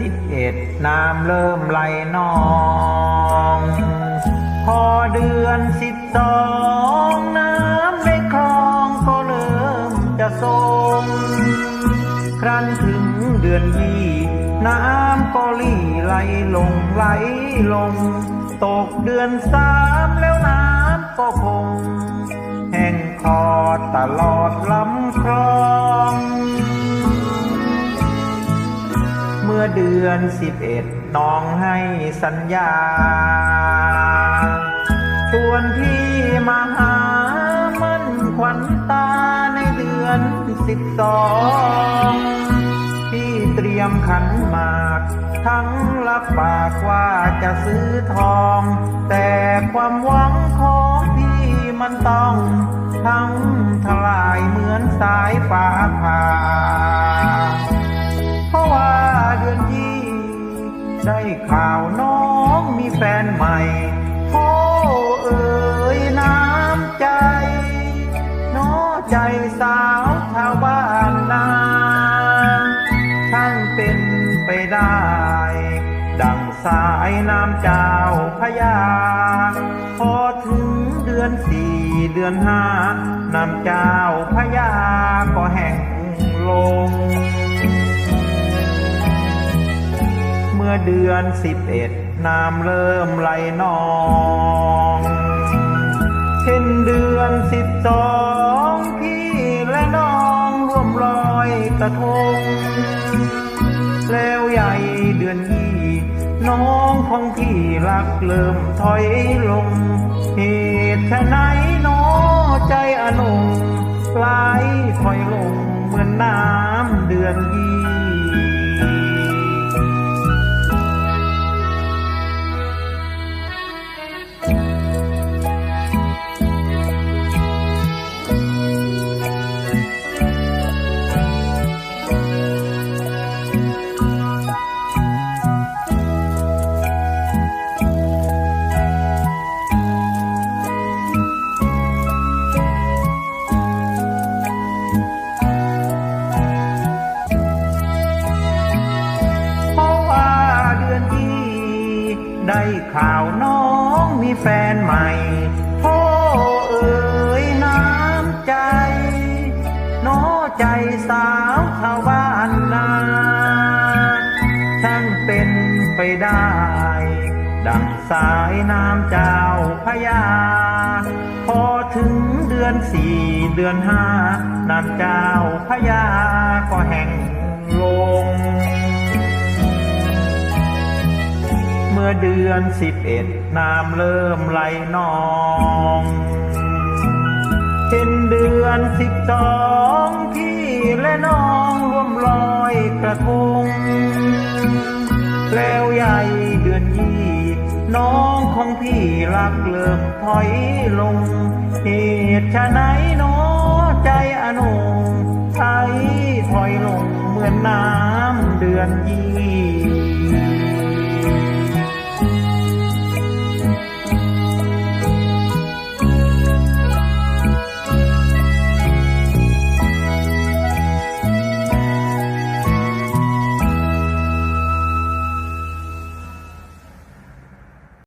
สิบเอ็ดน้ำเริ่มไหลนอง พอเดือนสิบสองน้ำในคลองก็เริ่มจะทรงครั้นถึงเดือนยี่น้ำก็ลี่ไหลลงไหลลง ตกเดือนสามแล้วน้ำก็คง แห้งคอตลอดลำคลอง มื่อเดือนสิบเอ็ดน้องให้สัญญาส่วนพี่มาหามันขวัญตาในเดือนสิบสองพี่เตรียมขันหมาก ทั้งรับปากว่าจะซื้อทอง แต่ความหวังของพี่มันต้อง ทั้งทลายเหมือนสายฟ้าผ่า ได้ข่าวน้องมีแฟนใหม่โอ้เอ๋ยน้ำใจน้อใจสาวชาวบ้านนาช่างเป็นไปได้ ดังสายน้ำเจ้าพยา พอถึงเดือนสี่เดือนห้าน้ำเจ้าพยาก็แห้งลง อเดือนสิบเอ็ดน้ำเริ่มไหลนองเช่นเดือนสิบสองพี่และน้องร่วมลอยกระทง แล้วใหญ่เดือนยี่น้องของพี่รักเริ่มถอยลง เหตุไฉนน้อใจอนงไหลถอยลงเหมือนน้ำเดือนยี่ แฟนใหม่โอ้เอ๋ยน้ำใจน้อใจสาวชาวบ้านนาช่างเป็นไปได้ ดังสายน้ำเจ้าพยา พอถึงเดือนสี่เดือนห้าน้ำเจ้าพยาก็แห้งลง เมื่อเดือนสิบเอ็ดน้ำเริ่มไหลนองเช่นเดือนสิบสองพี่และน้องร่วมลอยกระทง แล้วใหญ่เดือนยี่น้องของพี่รักเริ่มถอยลง เหตุชะไหนน้อใจอนงไทยถอยลงเหมือนน้ำเดือนยี่